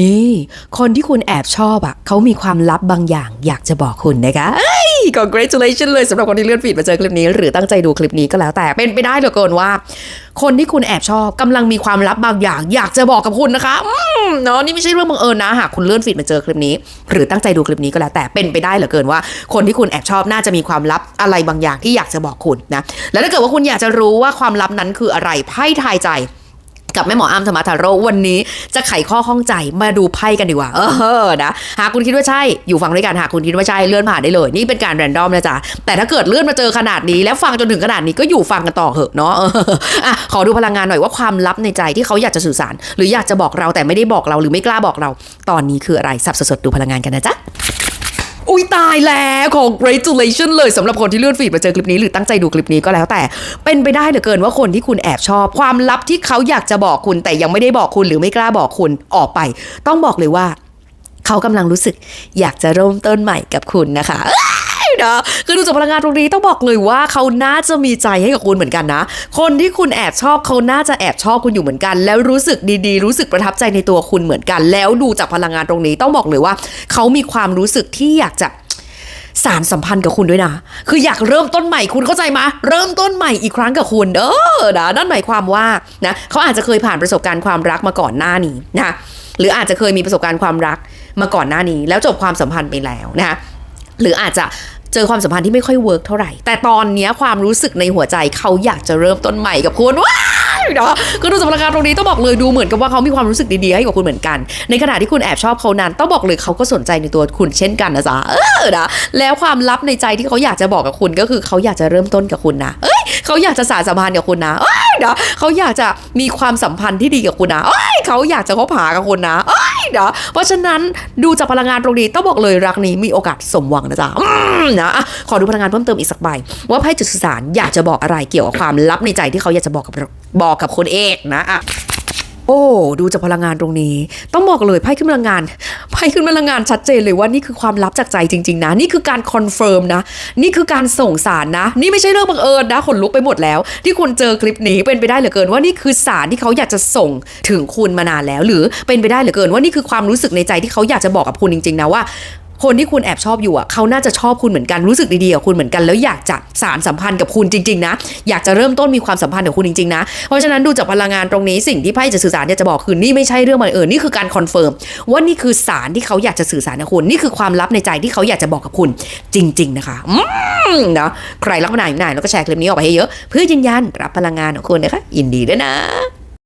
นี่ คนที่คุณแอบชอบอะเขามีความลับบางอย่างอยากจะบอกคุณนะคะเอ้ย congratulations เลยสำหรับคนที่เลื่อนฟีดมาเจอคลิปนี้ หรือตั้งใจดูคลิปนี้ก็แล้วแต่เป็นไปได้เหลือเกินว่า คนที่คุณแอบชอบกำลังมีความลับบางอย่าง อยากจะบอกกับคุณนะคะเนาะนี่ไม่ใช่เรื่องบังเอิญนะหากคุณเลื่อนฟีดมาเจอคลิปนี้ หรือตั้งใจดูคลิปนี้ก็แล้วแต่เป็นไปได้เหลือเกินว่า คนที่คุณแอบชอบน่าจะมีความลับอะไรบางอย่างที่อยากจะบอกคุณนะและถ้าเกิดว่าคุณอยากจะรู้ว่าความลับนั้นคืออะไรไพ่ทายใจ กับแม่หมออ้ำธรรมทาโร่วันนี้จะไขข้อข้องใจมาดูไพ่กันดีกว่า เออนะหากคุณคิดว่าใช่อยู่ฟังด้วยกันหากคุณคิดว่าใช่เลื่อนผ่านได้เลย นี่เป็นการแรนดอมนะจ๊ะแต่ถ้าเกิดเลื่อนมาเจอขนาดนี้ แล้วฟังจนถึงขนาดนี้ก็อยู่ฟังกันต่อเหอะเนาะอออะขอดูพลังงานหน่อยว่าความลับในใจที่เขาอยากจะสื่อสาร หรืออยากจะบอกเราแต่ไม่ได้บอกเราหรือไม่กล้าบอกเรา ตอนนี้คืออะไรสับสดๆดูพลังงานกันนะจ๊ะ อุ้ยตายแล้วของ g r a t u l a t i o n เลยสำหรับคนที่เลื่อนฟีดมาเจอคลิปนี้หรือตั้งใจดูคลิปนี้ก็แล้วแต่ เป็นไปได้เหลือเกินว่าคนที่คุณแอบชอบ ความลับที่เขาอยากจะบอกคุณ แต่ยังไม่ได้บอกคุณหรือไม่กล้าบอกคุณออกไป ต้องบอกเลยว่า เขากำลังรู้สึก อยากจะเริ่มต้นใหม่กับคุณนะคะ นะ คือดูจากพลังงานตรงนี้ต้องบอกเลยว่าเขาน่าจะมีใจให้กับคุณเหมือนกันนะ คนที่คุณแอบชอบเขาน่าจะแอบชอบคุณอยู่เหมือนกัน แล้วรู้สึกดีๆ รู้สึกประทับใจในตัวคุณเหมือนกัน แล้วดูจากพลังงานตรงนี้ต้องบอกเลยว่า เขามีความรู้สึกที่อยากจะสารสัมพันธ์กับคุณด้วยนะ คืออยากเริ่มต้นใหม่คุณเข้าใจไหมเริ่มต้นใหม่อีกครั้งกับคุณ เออนะนั่นหมายความว่านะเขาอาจจะเคยผ่านประสบการณ์ความรักมาก่อนหน้านี้นะหรืออาจจะเคยมีประสบการณ์ความรักมาก่อนหน้านี้ แล้วจบความสัมพันธ์ไปแล้วนะหรืออาจจะ เจอความสัมพันธ์ที่ไม่ค่อยเวิร์กเท่าไหร่ แต่ตอนนี้ความรู้สึกในหัวใจเขาอยากจะเริ่มต้นใหม่กับคุณว้าวเนาะคือดูจากพลังงานตรงนี้ต้องบอกเลยดูเหมือนกับว่าเขามีความรู้สึกดีๆให้กับคุณเหมือนกัน ในขณะที่คุณแอบชอบเขานั้นต้องบอกเลยเขาก็สนใจในตัวคุณเช่นกันนะจ๊ะเออนะแล้วความลับในใจที่เขาอยากจะบอกกับคุณก็คือเขาอยากจะเริ่มต้นกับคุณนะเอ้ยเขาอยากจะสานสัมพันธ์กับคุณนะเอ้ยนะเขาอยากจะมีความสัมพันธ์ที่ดีกับคุณนะเอ้ยเขาอยากจะคบหากับคุณนะเอ้ยนะเพราะฉะนั้นดูจากพลังงานตรงนี้ต้องบอกเลยรักนี้มีโอกาสสมหวังนะจ๊ะ นะขอดูพลังงานเพิ่มเติมอีกสักใบ ว่าไพ่จุดสื่อสารอยากจะบอกอะไรเกี่ยวกับความลับในใจที่เขาอยากจะบอกกับบอกกับคนเอกนะอะโอ้ ดูจากพลังงานตรงนี้ ต้องบอกเลยไพ่ขึ้นพลังงานไพ่ขึ้นพลังงานชัดเจนเลยว่านี่คือความลับจากใจจริง ๆ นะ นี่คือการคอนเฟิร์มนะ นี่คือการส่งสารนะ นี่ไม่ใช่เรื่องบังเอิญนะขนลุกไปหมดแล้ว ที่คุณเจอคลิปนี้เป็นไปได้เหลือเกินว่านี่คือสารที่เขาอยากจะส่งถึงคุณมานานแล้ว หรือเป็นไปได้เหลือเกินว่านี่คือความรู้สึกในใจที่เขาอยากจะบอกกับคุณจริง ๆ นะว่า คนที่คุณแอบชอบอยู่อะเขาน่าจะชอบคุณเหมือนกันรู้สึกดีๆกับคุณเหมือนกันแล้วอยากจะสารสัมพันธ์กับคุณจริง ๆ นะ อยากจะเริ่มต้นมีความสัมพันธ์กับคุณจริง ๆ นะ เพราะฉะนั้นดูจากพลังงานตรงนี้สิ่งที่ไพ่จะสื่อสารจะบอกคือนี่ไม่ใช่เรื่องบังเอิญนี่คือการคอนเฟิร์มว่านี่คือสารที่เขาอยากจะสื่อสารกับคุณนี่คือความลับในใจที่เขาอยากจะบอกกับคุณจริง ๆ นะคะอืมนะใครรักพนันไหนแล้วก็แชร์คลิปนี้ออกไปให้เยอะ เพื่อยืนยันรับพลังงานของคุณนะคะยินดีด้วยนะ